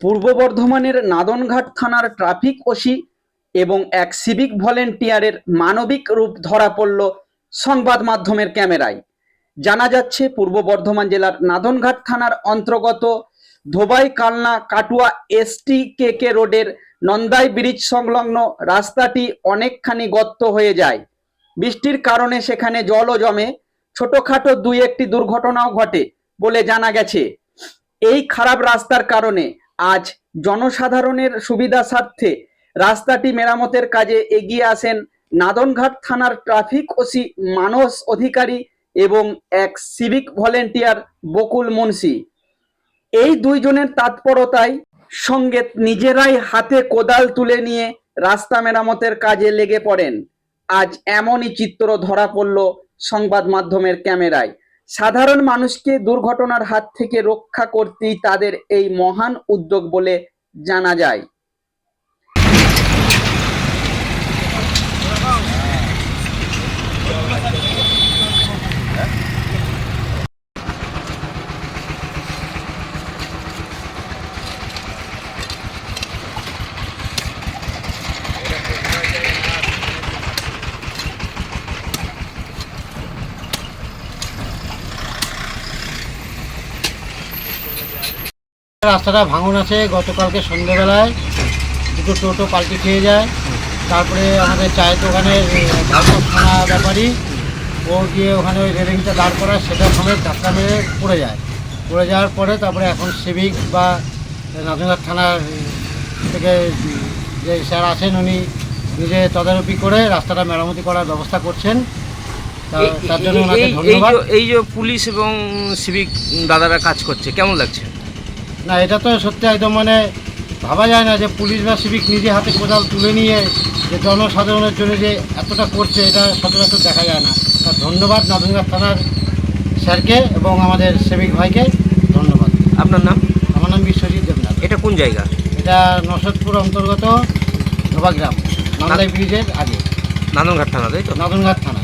পূর্ব বর্ধমানের নাদনঘাট থানার traffic OC এবং এক সিভিক ভলেন্টিয়ারের মানবিক রূপ ধরা পড়ল সংবাদ মাধ্যমের ক্যামেরায়। জানা যাচ্ছে, পূর্ব বর্ধমান জেলার নাদনঘাট থানার অন্তর্গত ধোবাই কালনা কাটুয়া এসটি কে কে রোডের নন্দাই ব্রিজ সংলগ্ন রাস্তাটি অনেকখানি গর্ত হয়ে যায়। বৃষ্টির কারণে সেখানে জলও জমে, ছোটখাটো দুই একটি দুর্ঘটনাও ঘটে বলে জানা গেছে। এই খারাপ রাস্তার কারণে আজ জনসাধারণের সুবিধা স্বার্থে রাস্তাটি মেরামতের কাজে এগিয়ে আসেন নাদনঘাট থানার ট্রাফিক ওসি মানস অধিকারী এবং এক সিভিক ভলেন্টিয়ার বকুল মুন্সি। এই দুইজনের তৎপরতায় সঙ্গে নিজেরাই হাতে কোদাল তুলে নিয়ে রাস্তা মেরামতের কাজে লেগে পড়েন। আজ এমনই চিত্র ধরা পড়ল সংবাদ মাধ্যমের ক্যামেরায়। সাধারণ মানুষকে দুর্ঘটনার হাত থেকে রক্ষা করতেই তাদের এই মহান উদ্যোগ বলে জানা যায়। রাস্তাটা ভাঙন আছে গতকালকে সন্ধ্যেবেলায় দুটো টোটো পাল্টে খেয়ে যায়। তারপরে আমাদের চায়ের দোকানের ভাগবত থানা ব্যাপারী ও গিয়ে ওখানে ওই রেলিংটা দাঁড় করায় সেটা সমেত ধাক্কা মেরে পড়ে যায়। পড়ে যাওয়ার পরে তারপরে এখন সিভিক বা নাজনঘাট থানার থেকে যে স্যার আছেন উনি নিজে তদারকি করে রাস্তাটা মেরামতি করার ব্যবস্থা করছেন। তার জন্য ওনাকে ধন্যবাদ। এই যে পুলিশ এবং সিভিক দাদারা কাজ করছে কেমন লাগছে? না এটা তো সত্যি একদম মানে ভাবা যায় না যে পুলিশ বা সিভিক নিজে হাতে কোদাল তুলে নিয়ে যে জনসাধারণের জন্য যে এতটা করছে এটা সচরাচর দেখা যায় না। তার ধন্যবাদ নাদনঘাট থানার স্যারকে এবং আমাদের সিভিক ভাইকে। ধন্যবাদ। আপনার নাম? আমার নাম বিশ্বজিৎ দেবনাথ। এটা কোন জায়গা? এটা নসদপুর অন্তর্গত ধোবাগ্রাম নান্দাই ব্রিজের আগে। নান্দনঘাট থানা তাই তো? নাদনঘাট থানা।